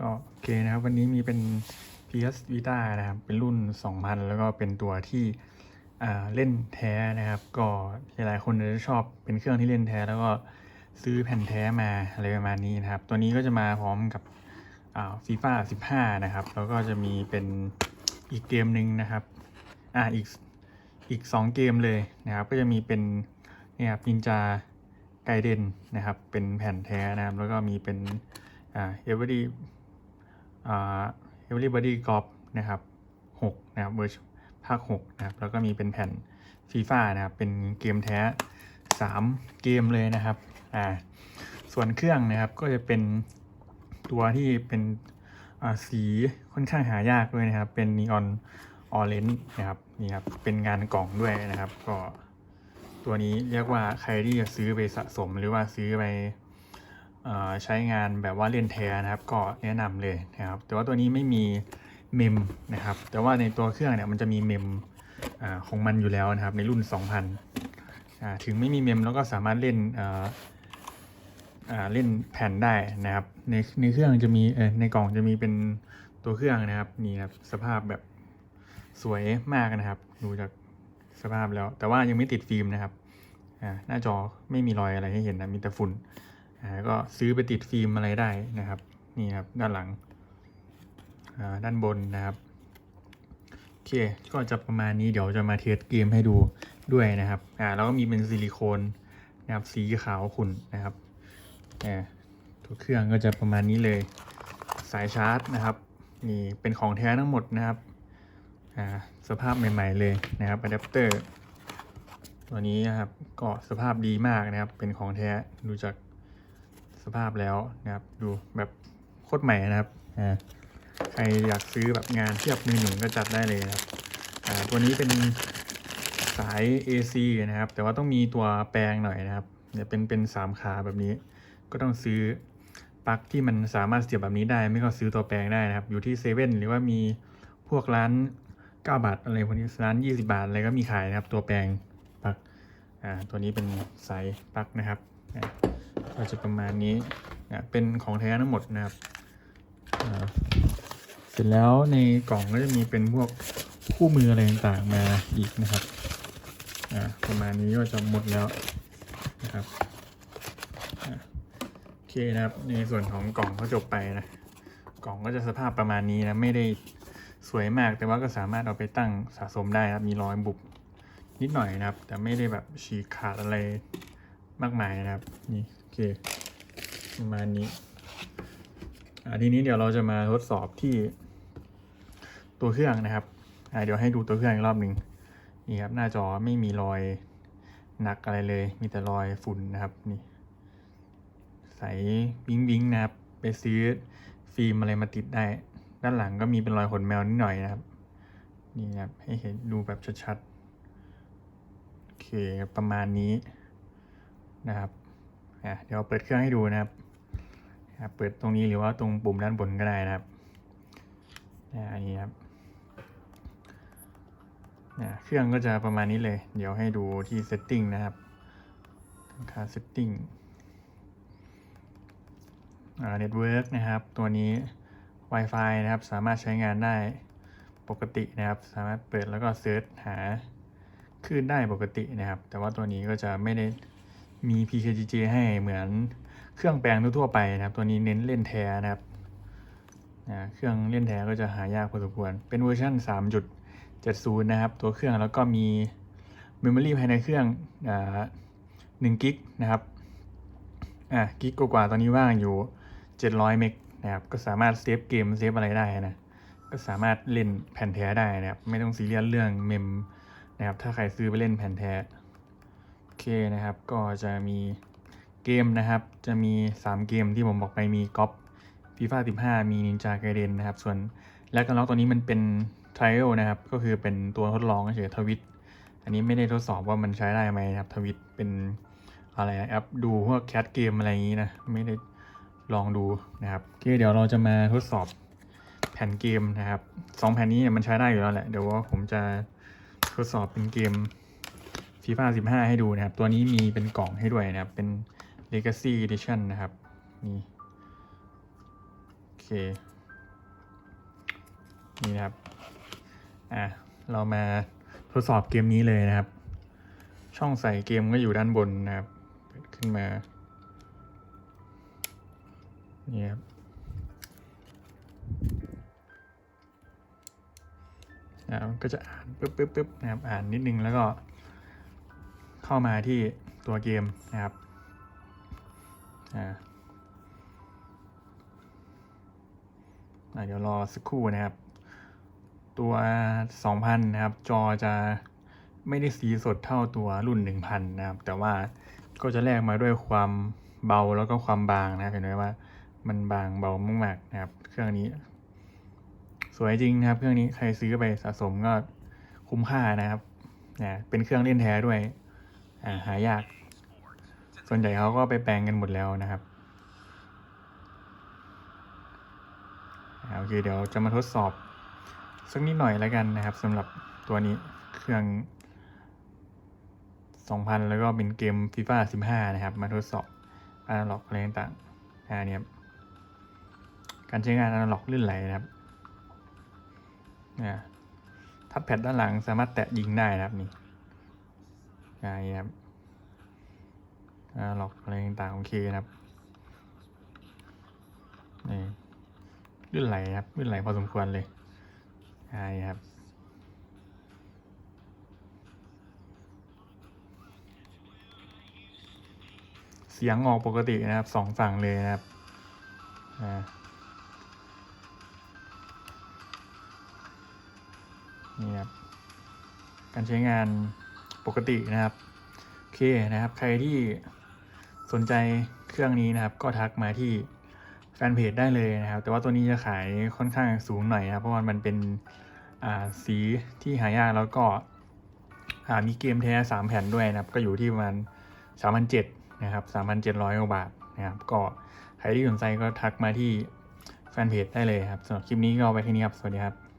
ก็โอเคนะครับวันนี้มีเป็น PS Vita นะครับ เป็นรุ่น 2000 แล้วก็เป็นตัวที่เล่นแท้นะครับ ก็หลายๆคนจะชอบเป็นเครื่องที่เล่นแท้แล้วก็ซื้อแผ่นแท้มาอะไรประมาณนี้นะครับ ตัวนี้ก็จะมาพร้อมกับอ่าฟีฟ่า15นะครับ แล้วก็จะมีเป็นอีกเกมหนึ่งนะครับ อ่าอีกอีก2เกมเลยนะครับ ก็จะมีเป็นเนี่ยครับนินจาไกเดนนะครับ เป็นแผ่นแท้นะครับ แล้วก็มีเป็นอ่า Every อ่า Everybody Golf นะครับ6นะครับเวอร์ชภาค6นะครับแล้วก็มีเป็นแผ่นฟีฟ่านะครับเป็นเกมแท้ 3 เกมเลยนะครับอ่าส่วนเครื่องนะครับก็จะเป็นตัวที่เป็นอ่าสีค่อนข้างหายากด้วยนะครับ เป็นนีออนออเรนจ์นะครับนี่ครับเป็นงานกล่องด้วยนะครับ ก็ตัวนี้เรียกว่าใครที่จะซื้อไปสะสมหรือว่าซื้อไป ใช้งานแบบว่าเล่นแท้นะครับก็แนะนำเลยนะครับ แต่ว่าตัวนี้ไม่มีเมมนะครับ แต่ว่าในตัวเครื่องเนี่ยมันจะมีเมมอของมันอยู่แล้วนะครับ ในรุ่น 2000 ถึงไม่มีเมมแล้วก็สามารถเล่นเอ่ออ่าเล่นแผ่นได้นะครับ ในในเครื่องจะมีในกล่องจะมีเป็นตัวเครื่องนะครับนี่ครับสภาพแบบสวยมากนะครับ ดูจากสภาพแล้ว แต่ว่ายังไม่ติดฟิล์มนะครับหน้าจอไม่มีรอยอะไรให้เห็นนะมีแต่ฝุ่น ก็ซื้อไปติดฟิล์มอะไรได้นะครับนี่ครับด้านหลังด้านบนนะครับโอเคก็จะประมาณนี้เดี๋ยวจะมาเทสเกมให้ดูด้วยนะครับอ่าแล้วก็มีเป็นซิลิโคนนะครับสีขาวขุ่นนะครับอ่าตัวเครื่องก็จะประมาณนี้เลย สายชาร์จนะครับนี่เป็นของแท้ทั้งหมดนะครับอ่าสภาพใหม่ ๆเลยนะครับอะแดปเตอร์ตัวนี้นะครับก็สภาพดีมากนะครับเป็นของแท้ดูจาก สภาพแล้วนะครับ ดูแบบโคตรใหม่นะครับอ่าใครอยากซื้อแบบงานเทียบมือหนึ่งก็จัดได้เลยนะครับอ่าตัวนี้เป็นสาย AC นะครับ แต่ว่าต้องมีตัวแปลงหน่อยนะครับเนี่ยเป็นเป็นสามขาแบบนี้ ก็ต้องซื้อปลั๊กที่มันสามารถเสียบแบบนี้ได้ ไม่ก็ซื้อตัวแปลงได้นะครับ อยู่ที่เซเว่นหรือว่ามีพวกร้าน9บาทอะไรพวกนี้ร้าน20บาทอะไรก็มีขายนะครับ ตัวแปลงปลั๊กอ่าตัวนี้เป็นสายปลั๊กนะครับ ก็จะประมาณนี้นะเป็นของแท้ทั้งหมดนะครับเสร็จแล้วในกล่องก็จะมีเป็นพวกคู่มืออะไรต่างๆมาอีกนะครับอ่าประมาณนี้ก็จะหมดแล้วนะครับอ่าโอเคนะครับในส่วนของกล่องก็จบไปนะกล่องก็จะสภาพประมาณนี้นะไม่ได้สวยมากแต่ว่าก็สามารถเอาไปตั้งสะสมได้นะครับมีรอยบุบนิดหน่อยนะครับ แต่ไม่ได้แบบฉีกขาดอะไรมากมายนะครับนี่ เคประมาณนี้อ่าทีนี้เดี๋ยวเราจะมาทดสอบที่ตัวเครื่องนะครับอ่าเดี๋ยวให้ดูตัวเครื่องอีกรอบหนึ่งนี่ครับหน้าจอไม่มีรอยหนักอะไรเลย มีแต่รอยฝุ่นนะครับนี่ใสวิ้งวิ้งนะครับ ไปซื้อฟิล์มอะไรมาติดได้ ด้านหลังก็มีเป็นรอยขนแมวนิดหน่อยนะครับ นี่นะครับให้เห็นดูแบบชัดๆโอเคประมาณนี้นะครับ อะเดี๋ยวเปิดเครื่องให้ดูนะครับเปิดตรงนี้หรือว่าตรงปุ่มด้านบนก็ได้นะครับอันนี้ครับอะเครื่องก็จะประมาณนี้เลย เดี๋ยวให้ดูที่ setting นะครับค่า setting อ่า network นะครับ ตัวนี้ Wi-Fi นะครับ สามารถใช้งานได้ปกตินะครับ สามารถเปิดแล้วก็เซิร์ชหาคลื่นได้ปกตินะครับ แต่ว่าตัวนี้ก็จะไม่ได้ มี PKGJ ให้เหมือนเครื่องแปลงทั่วไปนะครับ ตัวนี้เน้นเล่นแท้นะครับเครื่องเล่นแท้ก็จะหายากพอสมควร เป็นเวอร์ชัน3.70 นะครับ ตัวเครื่องแล้วก็มี Memory ภายในเครื่องอ่า1กิกนะครับอ่ากิกกว่าตอนนี้ว่างอยู่ 700 เมกนะครับ ก็สามารถเซฟเกมเซฟอะไรได้นะ ก็สามารถเล่นแผ่นแท้ได้นะครับ ไม่ต้องซีเรียสเรื่องเมมนะครับ ถ้าใครซื้อไปเล่นแผ่นแท้ เคนะครับ ก็จะมีเกมนะครับ จะมี 3 เกมที่ผมบอกไปมีก๊อปฟีฟ่า15มีนินจาไกเดนนะครับ ส่วนแลกกันล็อกตัวนี้มันเป็น trial นะครับ ก็คือเป็นตัวทดลองเฉยทวิต อันนี้ไม่ได้ทดสอบว่ามันใช้ได้ไหมนะครับทวิตเป็นอะไรแอปดูพวกแคสเกมอะไรอย่างนี้นะ ไม่ได้ลองดูนะครับโอเคเดี๋ยวเราจะมาทดสอบแผ่นเกมนะครับสองแผ่นนี้มันใช้ได้อยู่แล้วแหละ เดี๋ยวว่าผมจะทดสอบเป็นเกม ฟีฟ่า15ให้ดูนะครับ ตัวนี้มีเป็นกล่องให้ด้วยนะครับ เป็น Legacy Edition นะครับ นี่ โอเค นี่นะครับ อะ เรามาทดสอบเกมนี้เลยนะครับ ช่องใส่เกมก็อยู่ด้านบนนะครับเปิดขึ้นมา นี่ครับอ่ามันก็จะอ่านปึ๊บปึ๊บปึ๊บนะครับอ่านนิดนึงแล้วก็ เข้ามาที่ตัวเกมนะครับเดี๋ยวรอสักครู่นะครับ ตัว 2,000 นะครับ จอจะไม่ได้สีสดเท่าตัวรุ่น 1,000 นะครับ แต่ว่าก็จะแลกมาด้วยความเบาแล้วก็ความบางนะเห็นไหมว่า มันบางเบามากๆนะครับ เครื่องนี้ สวยจริงนะครับ เครื่องนี้ใครซื้อไปสะสมก็คุ้มค่านะครับเนี่ยเป็นเครื่องเล่นแท้ด้วย หายาก ส่วนใหญ่เขาก็ไปแปลงกันหมดแล้วนะครับโอเคเดี๋ยวจะมาทดสอบสักนิดหน่อยแล้วกันนะครับสำหรับตัวนี้เครื่อง 2,000 แล้วก็เป็นเกม FIFA 15 นะครับ มาทดสอบอนาล็อกอะไรต่างๆอ่าเนี่ยครับการใช้งานอนาล็อกลื่นไหลนะครับเนี่ยทับแพดด้านหลังสามารถแตะยิงได้นะครับนี่ อ่านี่ครับอนาล็อกอะไรต่างๆโอเคนะครับนี่ลื่นไหลครับลื่นไหลพอสมควรเลยใช่ครับเสียงออกปกตินะครับสองฝั่งเลยนะครับอ่านี่ครับการใช้งาน ปกตินะครับ โอเคนะครับ ใครที่สนใจเครื่องนี้นะครับ ก็ทักมาที่แฟนเพจได้เลยนะครับ แต่ว่าตัวนี้จะขายค่อนข้างสูงหน่อยนะครับ เพราะว่ามันเป็นสีที่หายากแล้วก็มีเกมแท้สามแผ่นด้วยนะครับ ก็อยู่ที่ประมาณสามพันเจ็ดนะครับสามพันเจ็ดร้อยกว่าบาทนะครับ ก็ใครที่สนใจก็ทักมาที่แฟนเพจได้เลยครับสำหรับคลิปนี้ก็ไปแค่นี้ครับ สวัสดีครับ